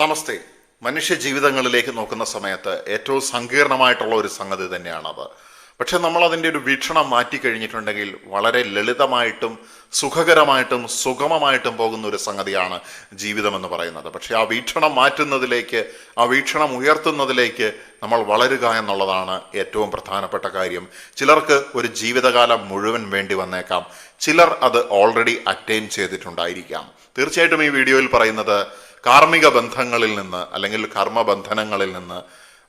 നമസ്തേ. മനുഷ്യ ജീവിതങ്ങളിലേക്ക് നോക്കുന്ന സമയത്ത് ഏറ്റവും സങ്കീർണമായിട്ടുള്ള ഒരു സംഗതി തന്നെയാണത് പക്ഷെ നമ്മൾ അതിന്റെ ഒരു വീക്ഷണം മാറ്റി കഴിഞ്ഞിട്ടുണ്ടെങ്കിൽ വളരെ ലളിതമായിട്ടും സുഖകരമായിട്ടും സുഗമമായിട്ടും പോകുന്ന ഒരു സംഗതിയാണ് ജീവിതം എന്ന് പറയുന്നത്. പക്ഷെ ആ വീക്ഷണം മാറ്റുന്നതിലേക്ക് ആ വീക്ഷണം ഉയർത്തുന്നതിലേക്ക് നമ്മൾ വളരുക എന്നുള്ളതാണ് ഏറ്റവും പ്രധാനപ്പെട്ട കാര്യം. ചിലർക്ക് ഒരു ജീവിതകാലം മുഴുവൻ വേണ്ടി വന്നേക്കാം. ചിലർ അത് ഓൾറെഡി അറ്റൈൻ ചെയ്തിട്ടുണ്ടായിരിക്കാം. തീർച്ചയായിട്ടും ഈ വീഡിയോയിൽ പറയുന്നത് കാർമ്മിക ബന്ധങ്ങളിൽ നിന്ന് അല്ലെങ്കിൽ കർമ്മബന്ധനങ്ങളിൽ നിന്ന്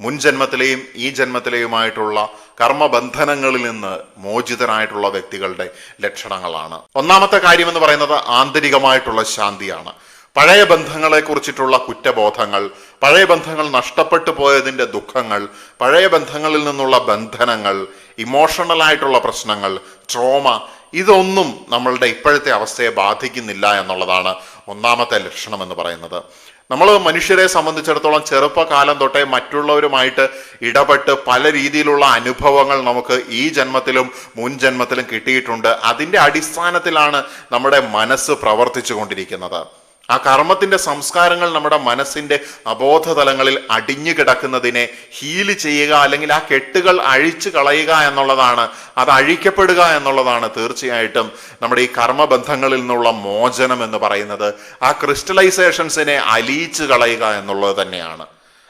മുൻ ജന്മത്തിലെയും ഈ ജന്മത്തിലെയുമായിട്ടുള്ള കർമ്മബന്ധനങ്ങളിൽ നിന്ന് മോചിതരായിട്ടുള്ള വ്യക്തികളുടെ ലക്ഷണങ്ങളാണ്. ഒന്നാമത്തെ കാര്യം എന്ന് പറയുന്നത് ആന്തരികമായിട്ടുള്ള ശാന്തിയാണ്. പഴയ ബന്ധങ്ങളെ കുറിച്ചിട്ടുള്ള കുറ്റബോധങ്ങൾ പഴയ ബന്ധങ്ങൾ നഷ്ടപ്പെട്ടു പോയതിന്റെ ദുഃഖങ്ങൾ പഴയ ബന്ധങ്ങളിൽ നിന്നുള്ള ബന്ധനങ്ങൾ ഇമോഷണൽ ആയിട്ടുള്ള പ്രശ്നങ്ങൾ ട്രോമ ഇതൊന്നും നമ്മളുടെ ഇപ്പോഴത്തെ അവസ്ഥയെ ബാധിക്കുന്നില്ല എന്നുള്ളതാണ് ഒന്നാമത്തെ ലക്ഷണം എന്ന് പറയുന്നത്. നമ്മൾ മനുഷ്യരെ സംബന്ധിച്ചിടത്തോളം ചെറുപ്പകാലം തൊട്ടേ മറ്റുള്ളവരുമായിട്ട് ഇടപെട്ട് പല രീതിയിലുള്ള അനുഭവങ്ങൾ നമുക്ക് ഈ ജന്മത്തിലും മുൻ ജന്മത്തിലും കിട്ടിയിട്ടുണ്ട്. അതിന്റെ അടിസ്ഥാനത്തിലാണ് നമ്മുടെ മനസ്സ് പ്രവർത്തിച്ചു കൊണ്ടിരിക്കുന്നത് ആ കർമ്മത്തിന്റെ സംസ്കാരങ്ങൾ നമ്മുടെ മനസ്സിന്റെ അബോധതലങ്ങളിൽ അടിഞ്ഞു കിടക്കുന്നതിനെ ഹീൽ ചെയ്യുക അല്ലെങ്കിൽ ആ കെട്ടുകൾ അഴിച്ചു കളയുക എന്നുള്ളതാണ് അത് അഴിക്കപ്പെടുക എന്നുള്ളതാണ് തീർച്ചയായിട്ടും നമ്മുടെ ഈ കർമ്മബന്ധങ്ങളിൽ നിന്നുള്ള മോചനം എന്ന് പറയുന്നത്. ആ ക്രിസ്റ്റലൈസേഷൻസിനെ അലിയിച്ചു കളയുക എന്നുള്ളത് തന്നെയാണ്.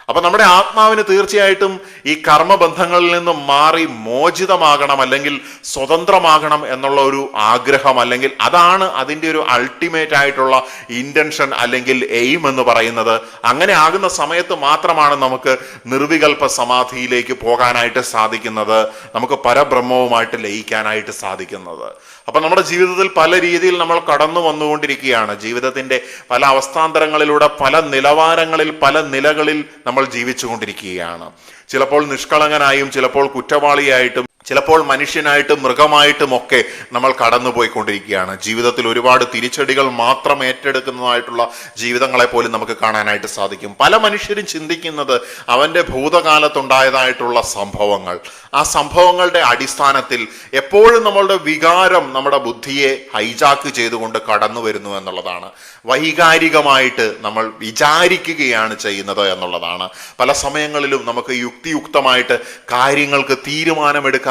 അപ്പൊ നമ്മുടെ ആത്മാവിന് തീർച്ചയായിട്ടും ഈ കർമ്മബന്ധങ്ങളിൽ നിന്നും മാറി മോചിതമാകണം അല്ലെങ്കിൽ സ്വതന്ത്രമാകണം എന്നുള്ള ഒരു ആഗ്രഹം അല്ലെങ്കിൽ അതാണ് അതിന്റെ ഒരു അൾട്ടിമേറ്റ് ആയിട്ടുള്ള ഇന്റൻഷൻ അല്ലെങ്കിൽ എയിം എന്ന് പറയുന്നത്. അങ്ങനെ ആകുന്ന സമയത്ത് മാത്രമാണ് നമുക്ക് നിർവികൽപ്പ സമാധിയിലേക്ക് പോകാനായിട്ട് സാധിക്കുന്നത്. നമുക്ക് പരബ്രഹ്മവുമായിട്ട് ലയിക്കാനായിട്ട് സാധിക്കുന്നത്. അപ്പൊ നമ്മുടെ ജീവിതത്തിൽ പല രീതിയിൽ നമ്മൾ കടന്നു വന്നുകൊണ്ടിരിക്കുകയാണ്. ജീവിതത്തിന്റെ പല അവസ്ഥാന്തരങ്ങളിലൂടെ പല നിലവാരങ്ങളിൽ പല നിലകളിൽ നമ്മൾ ജീവിച്ചുകൊണ്ടിരിക്കുകയാണ്. ചിലപ്പോൾ നിഷ്കളങ്കനായും ചിലപ്പോൾ കുറ്റവാളിയായിട്ടും ചിലപ്പോൾ മനുഷ്യനായിട്ടും മൃഗമായിട്ടും ഒക്കെ നമ്മൾ കടന്നുപോയിക്കൊണ്ടിരിക്കുകയാണ്. ജീവിതത്തിൽ ഒരുപാട് തിരിച്ചടികൾ മാത്രം ഏറ്റെടുക്കുന്നതായിട്ടുള്ള ജീവിതങ്ങളെ പോലും നമുക്ക് കാണാനായിട്ട് സാധിക്കും. പല മനുഷ്യരും ചിന്തിക്കുന്നത് അവന്റെ ഭൂതകാലത്തുണ്ടായതായിട്ടുള്ള സംഭവങ്ങൾ. ആ സംഭവങ്ങളുടെ അടിസ്ഥാനത്തിൽ എപ്പോഴും നമ്മളുടെ വികാരം നമ്മുടെ ബുദ്ധിയെ ഹൈജാക്ക് ചെയ്തുകൊണ്ട് കടന്നു വരുന്നു എന്നുള്ളതാണ്. വൈകാരികമായിട്ട് നമ്മൾ വിചാരിക്കുകയാണ് ചെയ്യുന്നത് എന്നുള്ളതാണ്. പല സമയങ്ങളിലും നമുക്ക് യുക്തിയുക്തമായിട്ട് കാര്യങ്ങൾക്ക്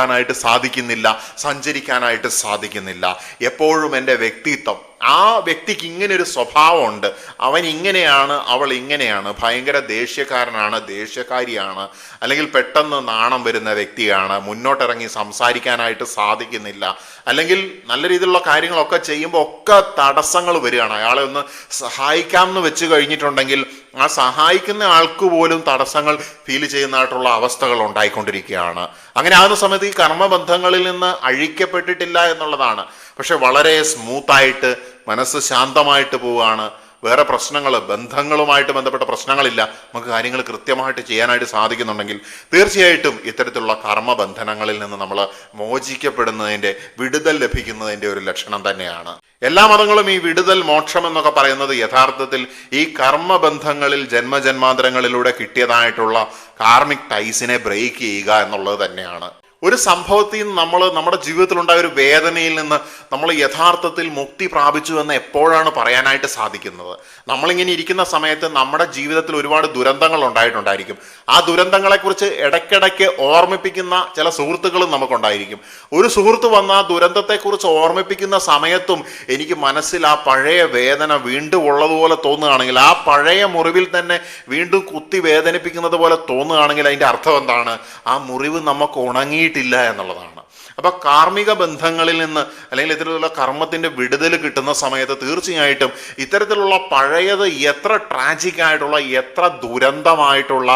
തീരുമാനമെടുക്കാനായിട്ട് സാധിക്കുന്നില്ല സഞ്ചരിക്കാനായിട്ട് സാധിക്കുന്നില്ല. എപ്പോഴും എന്റെ വ്യക്തിത്വം ആ വ്യക്തിക്ക് ഇങ്ങനെ ഒരു സ്വഭാവമുണ്ട്. അവൻ ഇങ്ങനെയാണ് അവൾ ഇങ്ങനെയാണ് ഭയങ്കര ദേഷ്യക്കാരനാണ് ദേഷ്യക്കാരിയാണ് അല്ലെങ്കിൽ പെട്ടെന്ന് നാണം വരുന്ന വ്യക്തിയാണ് മുന്നോട്ടിറങ്ങി സംസാരിക്കാനായിട്ട് സാധിക്കുന്നില്ല. അല്ലെങ്കിൽ നല്ല രീതിയിലുള്ള കാര്യങ്ങളൊക്കെ ചെയ്യുമ്പോൾ ഒക്കെ തടസ്സങ്ങൾ വരികയാണ്. അയാളെ ഒന്ന് സഹായിക്കാം എന്ന് വെച്ച് കഴിഞ്ഞിട്ടുണ്ടെങ്കിൽ ആ സഹായിക്കുന്ന ആൾക്ക് പോലും തടസ്സങ്ങൾ ഫീൽ ചെയ്യുന്നതായിട്ടുള്ള അവസ്ഥകൾ ഉണ്ടായിക്കൊണ്ടിരിക്കുകയാണ്. അങ്ങനെ ആകുന്ന സമയത്ത് ഈ കർമ്മബന്ധങ്ങളിൽ നിന്ന് അഴിക്കപ്പെട്ടിട്ടില്ല എന്നുള്ളതാണ്. പക്ഷെ വളരെ സ്മൂത്തായിട്ട് മനസ്സ് ശാന്തമായിട്ട് പോവുകയാണ്. വേറെ പ്രശ്നങ്ങൾ ബന്ധങ്ങളുമായിട്ട് ബന്ധപ്പെട്ട പ്രശ്നങ്ങളില്ല. നമുക്ക് കാര്യങ്ങൾ കൃത്യമായിട്ട് ചെയ്യാനായിട്ട് സാധിക്കുന്നുണ്ടെങ്കിൽ തീർച്ചയായിട്ടും ഇത്തരത്തിലുള്ള കർമ്മബന്ധനങ്ങളിൽ നിന്ന് നമ്മൾ മോചിക്കപ്പെടുന്നതിന്റെ വിടുതൽ ലഭിക്കുന്നതിന്റെ ഒരു ലക്ഷണം തന്നെയാണ്. എല്ലാ മതങ്ങളും ഈ വിടുതൽ മോക്ഷം എന്നൊക്കെ പറയുന്നത് യഥാർത്ഥത്തിൽ ഈ കർമ്മബന്ധങ്ങളിൽ ജന്മജന്മാന്തരങ്ങളിലൂടെ കിട്ടിയതായിട്ടുള്ള കാർമിക് ടൈസിനെ ബ്രേക്ക് ചെയ്യുക എന്നുള്ളത് തന്നെയാണ്. ഒരു സംഭവത്തിൽ നിന്ന് നമ്മൾ നമ്മുടെ ജീവിതത്തിലുണ്ടായ ഒരു വേദനയിൽ നിന്ന് നമ്മൾ യഥാർത്ഥത്തിൽ മുക്തി പ്രാപിച്ചു എന്ന് എപ്പോഴാണ് പറയാനായിട്ട് സാധിക്കുന്നത്? നമ്മളിങ്ങനെ ഇരിക്കുന്ന സമയത്ത് നമ്മുടെ ജീവിതത്തിൽ ഒരുപാട് ദുരന്തങ്ങൾ ഉണ്ടായിട്ടുണ്ടായിരിക്കും. ആ ദുരന്തങ്ങളെക്കുറിച്ച് ഇടയ്ക്കിടയ്ക്ക് ഓർമ്മിപ്പിക്കുന്ന ചില സുഹൃത്തുക്കളും നമുക്കുണ്ടായിരിക്കും. ഒരു സുഹൃത്ത് വന്ന ആ ദുരന്തത്തെക്കുറിച്ച് ഓർമ്മിപ്പിക്കുന്ന സമയത്തും എനിക്ക് മനസ്സിൽ ആ പഴയ വേദന വീണ്ടും ഉള്ളതുപോലെ തോന്നുകയാണെങ്കിൽ ആ പഴയ മുറിവിൽ തന്നെ വീണ്ടും കുത്തി വേദനിപ്പിക്കുന്നത് പോലെ തോന്നുകയാണെങ്കിൽ അതിന്റെ അർത്ഥം എന്താണ്? ആ മുറിവ് നമുക്ക് ഉണങ്ങിയിട്ടില്ല എന്നുള്ളതാണ്. അപ്പൊ കാർമ്മിക ബന്ധങ്ങളിൽ നിന്ന് അല്ലെങ്കിൽ ഇത്തരത്തിലുള്ള കർമ്മത്തിന്റെ വിടുതൽ കിട്ടുന്ന സമയത്ത് തീർച്ചയായിട്ടും ഇത്തരത്തിലുള്ള പഴയത് എത്ര ട്രാജിക് ആയിട്ടുള്ള എത്ര ദുരന്തമായിട്ടുള്ള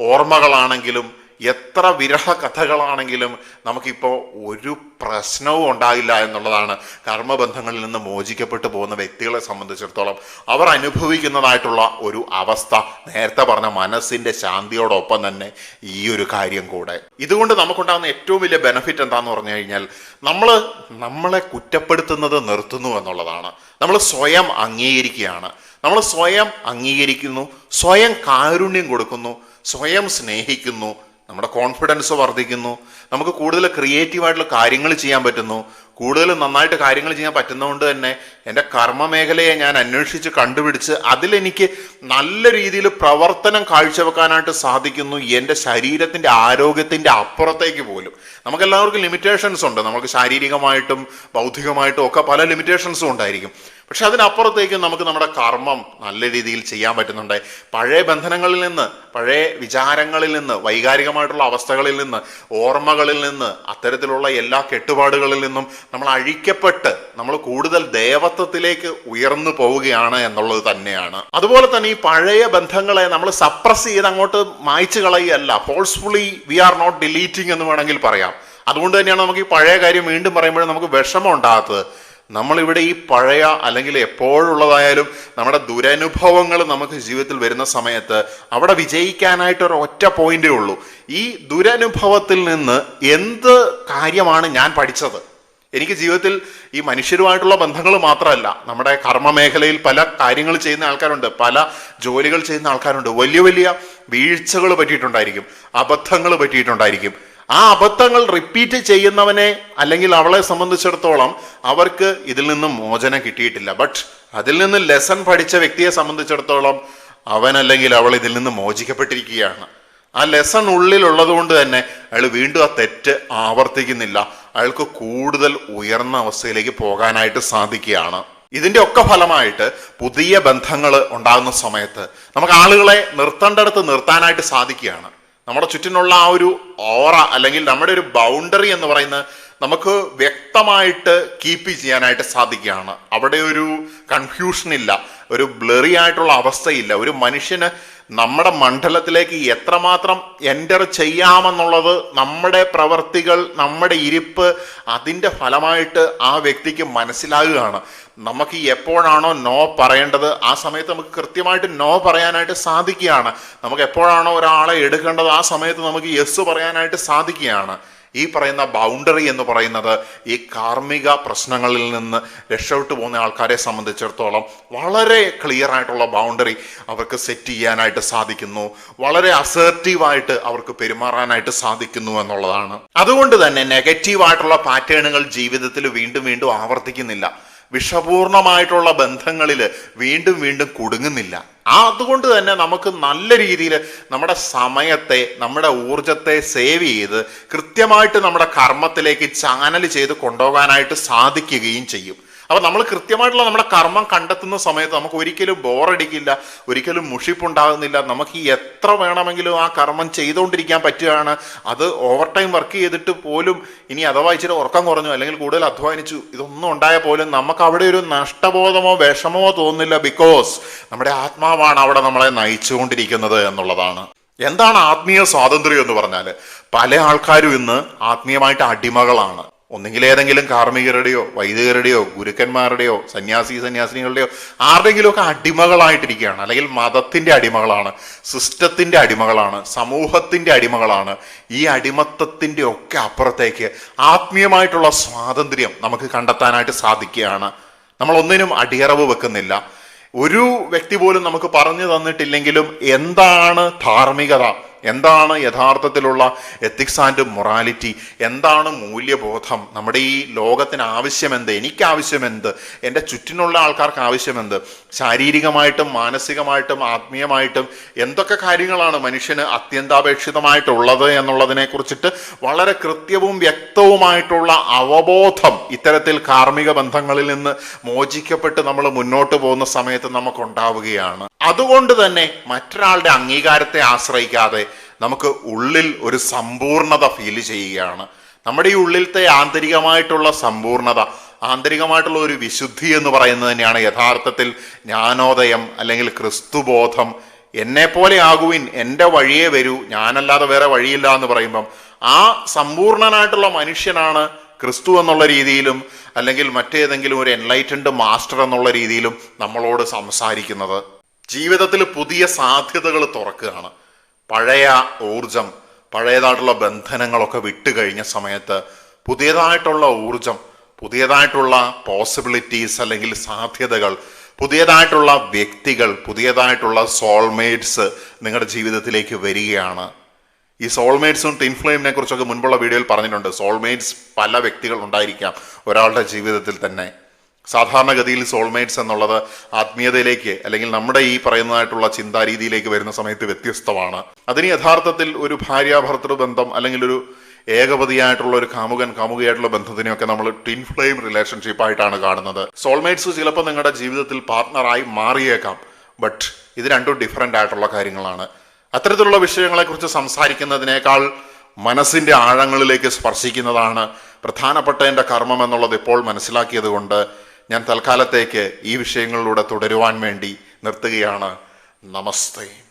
ഓർമ്മകളാണെങ്കിലും എത്ര വിരഹ കഥകളാണെങ്കിലും നമുക്കിപ്പോൾ ഒരു പ്രശ്നവും ഉണ്ടാകില്ല എന്നുള്ളതാണ് കർമ്മബന്ധങ്ങളിൽ നിന്ന് മോചിക്കപ്പെട്ടു പോകുന്ന വ്യക്തികളെ സംബന്ധിച്ചിടത്തോളം അവർ അനുഭവിക്കുന്നതായിട്ടുള്ള ഒരു അവസ്ഥ. നേരത്തെ പറഞ്ഞ മനസ്സിന്റെ ശാന്തിയോടൊപ്പം തന്നെ ഈ ഒരു കാര്യം കൂടെ. ഇതുകൊണ്ട് നമുക്കുണ്ടാകുന്ന ഏറ്റവും വലിയ ബെനഫിറ്റ് എന്താന്ന് പറഞ്ഞു കഴിഞ്ഞാൽ നമ്മൾ നമ്മളെ കുറ്റപ്പെടുത്തുന്നത് നിർത്തുന്നു എന്നുള്ളതാണ്. നമ്മൾ സ്വയം അംഗീകരിക്കുകയാണ്. നമ്മൾ സ്വയം അംഗീകരിക്കുന്നു സ്വയം കാരുണ്യം കൊടുക്കുന്നു സ്വയം സ്നേഹിക്കുന്നു നമ്മുടെ കോൺഫിഡൻസ് വർദ്ധിക്കുന്നു. നമുക്ക് കൂടുതൽ ക്രിയേറ്റീവായിട്ടുള്ള കാര്യങ്ങൾ ചെയ്യാൻ പറ്റുന്നു. കൂടുതൽ നന്നായിട്ട് കാര്യങ്ങൾ ചെയ്യാൻ പറ്റുന്നതുകൊണ്ട് തന്നെ എന്റെ കർമ്മ മേഖലയെ ഞാൻ അന്വേഷിച്ച് കണ്ടുപിടിച്ച് അതിലെനിക്ക് നല്ല രീതിയിൽ പ്രവർത്തനം കാഴ്ചവെക്കാനായിട്ട് സാധിക്കുന്നു. എന്റെ ശരീരത്തിന്റെ ആരോഗ്യത്തിന്റെ അപ്പുറത്തേക്ക് പോലും. നമുക്കെല്ലാവർക്കും ലിമിറ്റേഷൻസ് ഉണ്ട്. നമുക്ക് ശാരീരികമായിട്ടും ബൗദ്ധികമായിട്ടും ഒക്കെ പല ലിമിറ്റേഷൻസും ഉണ്ടായിരിക്കും. പക്ഷെ അതിനപ്പുറത്തേക്ക് നമുക്ക് നമ്മുടെ കർമ്മം നല്ല രീതിയിൽ ചെയ്യാൻ പറ്റുന്നുണ്ട്. പഴയ ബന്ധനങ്ങളിൽ നിന്ന് പഴയ വിചാരങ്ങളിൽ നിന്ന് വൈകാരികമായിട്ടുള്ള അവസ്ഥകളിൽ നിന്ന് ഓർമ്മകളിൽ നിന്ന് അത്തരത്തിലുള്ള എല്ലാ കെട്ടുപാടുകളിൽ നിന്നും നമ്മൾ അഴിക്കപ്പെട്ട് നമ്മൾ കൂടുതൽ ദേവത്വത്തിലേക്ക് ഉയർന്നു പോവുകയാണ് എന്നുള്ളത് തന്നെയാണ്. അതുപോലെ തന്നെ ഈ പഴയ ബന്ധങ്ങളെ നമ്മൾ സപ്രസ് ചെയ്ത് അങ്ങോട്ട് മായ്ച്ചു കളയുകയല്ല. Forcefully we are not deleting എന്ന് വേണമെങ്കിൽ പറയാം. അതുകൊണ്ട് തന്നെയാണ് നമുക്ക് ഈ പഴയ കാര്യം വീണ്ടും പറയുമ്പോഴും നമുക്ക് വിഷമം ഉണ്ടാകാത്തത്. നമ്മളിവിടെ ഈ പഴയ അല്ലെങ്കിൽ എപ്പോഴുള്ളതായാലും നമ്മുടെ ദുരനുഭവങ്ങൾ നമുക്ക് ജീവിതത്തിൽ വരുന്ന സമയത്ത് അവിടെ വിജയിക്കാനായിട്ട് ഒരു ഒറ്റ പോയിന്റേ ഉള്ളൂ. ഈ ദുരനുഭവത്തിൽ നിന്ന് എന്ത് കാര്യമാണ് ഞാൻ പഠിച്ചത്? എനിക്ക് ജീവിതത്തിൽ ഈ മനുഷ്യരുമായിട്ടുള്ള ബന്ധങ്ങൾ മാത്രമല്ല നമ്മുടെ കർമ്മ മേഖലയിൽ പല കാര്യങ്ങൾ ചെയ്യുന്ന ആൾക്കാരുണ്ട് പല ജോലികൾ ചെയ്യുന്ന ആൾക്കാരുണ്ട് വലിയ വലിയ വീഴ്ചകൾ പറ്റിയിട്ടുണ്ടായിരിക്കും അബദ്ധങ്ങൾ പറ്റിയിട്ടുണ്ടായിരിക്കും. ആ അബദ്ധങ്ങൾ റിപ്പീറ്റ് ചെയ്യുന്നവനെ അല്ലെങ്കിൽ അവളെ സംബന്ധിച്ചിടത്തോളം അവർക്ക് ഇതിൽ നിന്നും മോചനം കിട്ടിയിട്ടില്ല. ബട്ട് അതിൽ നിന്ന് ലെസൺ പഠിച്ച വ്യക്തിയെ സംബന്ധിച്ചിടത്തോളം അവൻ അല്ലെങ്കിൽ അവൾ ഇതിൽ നിന്ന് മോചിക്കപ്പെട്ടിരിക്കുകയാണ്. ആ ലെസൺ ഉള്ളിലുള്ളത് കൊണ്ട് തന്നെ അയാൾ വീണ്ടും ആ തെറ്റ് ആവർത്തിക്കുന്നില്ല. അയാൾക്ക് കൂടുതൽ ഉയർന്ന അവസ്ഥയിലേക്ക് പോകാനായിട്ട് സാധിക്കുകയാണ്. ഇതിന്റെ ഒക്കെ ഫലമായിട്ട് പുതിയ ബന്ധങ്ങൾ ഉണ്ടാകുന്ന സമയത്ത് നമുക്ക് ആളുകളെ നിർത്തേണ്ടടുത്ത് നിർത്താനായിട്ട് സാധിക്കുകയാണ്. നമ്മുടെ ചുറ്റിനുള്ള ആ ഒരു ഓറ അല്ലെങ്കിൽ നമ്മുടെ ഒരു ബൗണ്ടറി എന്ന് പറയുന്നത് നമുക്ക് വ്യക്തമായിട്ട് കീപ്പ് ചെയ്യാനായിട്ട് സാധിക്കുകയാണ്. അവിടെ ഒരു കൺഫ്യൂഷൻ ഇല്ല. ഒരു ബ്ലറി ആയിട്ടുള്ള അവസ്ഥയില്ല. ഒരു മനുഷ്യന് നമ്മുടെ മണ്ഡലത്തിലേക്ക് എത്രമാത്രം എന്റർ ചെയ്യാമെന്നുള്ളത് നമ്മുടെ പ്രവർത്തികൾ നമ്മുടെ ഇരിപ്പ് അതിന്റെ ഫലമായിട്ട് ആ വ്യക്തിക്ക് മനസ്സിലാകുകയാണ്. നമുക്ക് എപ്പോഴാണോ നോ പറയേണ്ടത് ആ സമയത്ത് നമുക്ക് കൃത്യമായിട്ട് നോ പറയാനായിട്ട് സാധിക്കുകയാണ്. നമുക്ക് എപ്പോഴാണോ ഒരാളെ എടുക്കേണ്ടത് ആ സമയത്ത് നമുക്ക് യെസ് പറയാനായിട്ട് സാധിക്കുകയാണ്. ഈ പറയുന്ന ബൗണ്ടറി എന്ന് പറയുന്നത് ഈ കാർമ്മിക പ്രശ്നങ്ങളിൽ നിന്ന് രക്ഷപ്പെട്ടു പോകുന്ന ആൾക്കാരെ സംബന്ധിച്ചിടത്തോളം വളരെ ക്ലിയർ ആയിട്ടുള്ള ബൗണ്ടറി അവർക്ക് സെറ്റ് ചെയ്യാനായിട്ട് സാധിക്കുന്നു. വളരെ അസേർട്ടീവായിട്ട് അവർക്ക് പെരുമാറാനായിട്ട് സാധിക്കുന്നു എന്നുള്ളതാണ്. അതുകൊണ്ട് തന്നെ നെഗറ്റീവായിട്ടുള്ള പാറ്റേണുകൾ ജീവിതത്തിൽ വീണ്ടും വീണ്ടും ആവർത്തിക്കുന്നില്ല. വിഷപൂർണമായിട്ടുള്ള ബന്ധങ്ങളിൽ വീണ്ടും വീണ്ടും കുടുങ്ങുന്നില്ല. ആ അതുകൊണ്ട് തന്നെ നമുക്ക് നല്ല രീതിയിൽ നമ്മുടെ സമയത്തെ നമ്മുടെ ഊർജത്തെ സേവ് ചെയ്ത് കൃത്യമായിട്ട് നമ്മുടെ കർമ്മത്തിലേക്ക് ചാനൽ ചെയ്ത് കൊണ്ടുപോകാനായിട്ട് സാധിക്കുകയും ചെയ്യും. അപ്പൊ നമ്മൾ കൃത്യമായിട്ടുള്ള നമ്മുടെ കർമ്മം കണ്ടെത്തുന്ന സമയത്ത് നമുക്ക് ഒരിക്കലും ബോറടിക്കില്ല ഒരിക്കലും മുഷിപ്പുണ്ടാകുന്നില്ല. നമുക്ക് ഈ എത്ര വേണമെങ്കിലും ആ കർമ്മം ചെയ്തുകൊണ്ടിരിക്കാൻ പറ്റുകയാണ്. അത് ഓവർ ടൈം വർക്ക് ചെയ്തിട്ട് പോലും ഇനി അഥവാ ഇച്ചിരി ഉറക്കം കുറഞ്ഞു അല്ലെങ്കിൽ കൂടുതൽ അധ്വാനിച്ചു ഇതൊന്നും ഉണ്ടായ പോലും നമുക്ക് അവിടെ ഒരു നഷ്ടബോധമോ വിഷമമോ തോന്നുന്നില്ല ബിക്കോസ് നമ്മുടെ ആത്മാവാണ് അവിടെ നമ്മളെ നയിച്ചുകൊണ്ടിരിക്കുന്നത് എന്നുള്ളതാണ്. എന്താണ് ആത്മീയ സ്വാതന്ത്ര്യം എന്ന് പറഞ്ഞാൽ പല ആൾക്കാരും ഇന്ന് ആത്മീയമായിട്ട് അടിമകളാണ്. ഒന്നുകിൽ ഏതെങ്കിലും കാർമ്മികരുടെയോ വൈദികരുടെയോ ഗുരുക്കന്മാരുടെയോ സന്യാസി സന്യാസിനികളുടെയോ ആരുടെങ്കിലുമൊക്കെ അടിമകളായിട്ടിരിക്കുകയാണ്. അല്ലെങ്കിൽ മതത്തിന്റെ അടിമകളാണ് സിസ്റ്റത്തിന്റെ അടിമകളാണ് സമൂഹത്തിന്റെ അടിമകളാണ്. ഈ അടിമത്തത്തിന്റെ ഒക്കെ അപ്പുറത്തേക്ക് ആത്മീയമായിട്ടുള്ള സ്വാതന്ത്ര്യം നമുക്ക് കണ്ടെത്താനായിട്ട് സാധിക്കുകയാണ്. നമ്മൾ ഒന്നിനും അടിയറവ് വെക്കുന്നില്ല. ഒരു വ്യക്തി പോലും നമുക്ക് പറഞ്ഞു തന്നിട്ടില്ലെങ്കിലും എന്താണ് ധാർമ്മികത? എന്താണ് യഥാർത്ഥത്തിലുള്ള എത്തിക്സ് ആൻഡ് മൊറാലിറ്റി എന്താണ് മൂല്യബോധം? നമ്മുടെ ഈ ലോകത്തിന് ആവശ്യമെന്ത്? എനിക്ക് ആവശ്യമെന്ത് എന്റെ ചുറ്റിനുള്ള ആൾക്കാർക്ക് ആവശ്യമെന്ത്? ശാരീരികമായിട്ടും മാനസികമായിട്ടും ആത്മീയമായിട്ടും എന്തൊക്കെ കാര്യങ്ങളാണ് മനുഷ്യന് അത്യന്താപേക്ഷിതമായിട്ടുള്ളത് എന്നുള്ളതിനെ കുറിച്ചിട്ട് വളരെ കൃത്യവും വ്യക്തവുമായിട്ടുള്ള അവബോധം ഇത്തരത്തിൽ കാർമ്മിക ബന്ധങ്ങളിൽ നിന്ന് മോചിക്കപ്പെട്ട് നമ്മൾ മുന്നോട്ട് പോകുന്ന സമയത്ത് നമുക്കുണ്ടാവുകയാണ്. അതുകൊണ്ട് തന്നെ മറ്റൊരാളുടെ അംഗീകാരത്തെ ആശ്രയിക്കാതെ നമുക്ക് ഉള്ളിൽ ഒരു സമ്പൂർണത ഫീൽ ചെയ്യുകയാണ്. നമ്മുടെ ഈ ഉള്ളിലത്തെ ആന്തരികമായിട്ടുള്ള സമ്പൂർണത ആന്തരികമായിട്ടുള്ള ഒരു വിശുദ്ധി എന്ന് പറയുന്നത് തന്നെയാണ് യഥാർത്ഥത്തിൽ ജ്ഞാനോദയം അല്ലെങ്കിൽ ക്രിസ്തുബോധം. എന്നെ പോലെ ആകുവിൻ എന്റെ വഴിയേ വരൂ ഞാനല്ലാതെ വേറെ വഴിയില്ല എന്ന് പറയുമ്പം ആ സമ്പൂർണനായിട്ടുള്ള മനുഷ്യനാണ് ക്രിസ്തു എന്നുള്ള രീതിയിലും അല്ലെങ്കിൽ മറ്റേതെങ്കിലും ഒരു എൻലൈറ്റൻഡ് മാസ്റ്റർ എന്നുള്ള രീതിയിലും നമ്മളോട് സംസാരിക്കുന്നത്. ജീവിതത്തിൽ പുതിയ സാധ്യതകൾ തുറക്കുകയാണ്. പഴയ ഊർജം പഴയതായിട്ടുള്ള ബന്ധനങ്ങളൊക്കെ വിട്ടു കഴിഞ്ഞ സമയത്ത് പുതിയതായിട്ടുള്ള ഊർജം പുതിയതായിട്ടുള്ള പോസിബിലിറ്റീസ് അല്ലെങ്കിൽ സാധ്യതകൾ പുതിയതായിട്ടുള്ള വ്യക്തികൾ പുതിയതായിട്ടുള്ള സോൾമേറ്റ്സ് നിങ്ങളുടെ ജീവിതത്തിലേക്ക് വരികയാണ്. ഈ സോൾമേറ്റ്സും ടിൻഫ്ലെയിമിനെ കുറിച്ചൊക്കെ മുൻപുള്ള വീഡിയോയിൽ പറഞ്ഞിട്ടുണ്ട്. സോൾമേറ്റ്സ് പല വ്യക്തികൾ ഉണ്ടായിരിക്കാം ഒരാളുടെ ജീവിതത്തിൽ തന്നെ. സാധാരണഗതിയിൽ സോൾമേറ്റ്സ് എന്നുള്ളത് ആത്മീയതയിലേക്ക് അല്ലെങ്കിൽ നമ്മുടെ ഈ പറയുന്നതായിട്ടുള്ള ചിന്താരീതിയിലേക്ക് വരുന്ന സമയത്ത് വ്യത്യസ്തമാണ്. അതിന് യഥാർത്ഥത്തിൽ ഒരു ഭാര്യ ഭർത്തൃ ബന്ധം അല്ലെങ്കിൽ ഒരു ഏകപതിയായിട്ടുള്ള ഒരു കാമുകൻ കാമുകയായിട്ടുള്ള ബന്ധത്തിനെയൊക്കെ നമ്മൾ ട്വിൻ ഫ്ലെയിം റിലേഷൻഷിപ്പ് ആയിട്ടാണ് കാണുന്നത്. സോൾമേറ്റ്സ് ചിലപ്പോൾ നിങ്ങളുടെ ജീവിതത്തിൽ പാർട്ട്ണറായി മാറിയേക്കാം ബട്ട് ഇത് രണ്ടും ഡിഫറെന്റ് ആയിട്ടുള്ള കാര്യങ്ങളാണ്. അത്തരത്തിലുള്ള വിഷയങ്ങളെക്കുറിച്ച് സംസാരിക്കുന്നതിനേക്കാൾ മനസ്സിന്റെ ആഴങ്ങളിലേക്ക് സ്പർശിക്കുന്നതാണ് പ്രധാനപ്പെട്ട എന്റെ കർമ്മം എന്നുള്ളത് ഇപ്പോൾ മനസ്സിലാക്കിയത് കൊണ്ട് ഞാൻ തൽക്കാലത്തേക്ക് ഈ വിഷയങ്ങളിലൂടെ തുടരുവാൻ വേണ്ടി നിർത്തുകയാണ്. നമസ്തേ.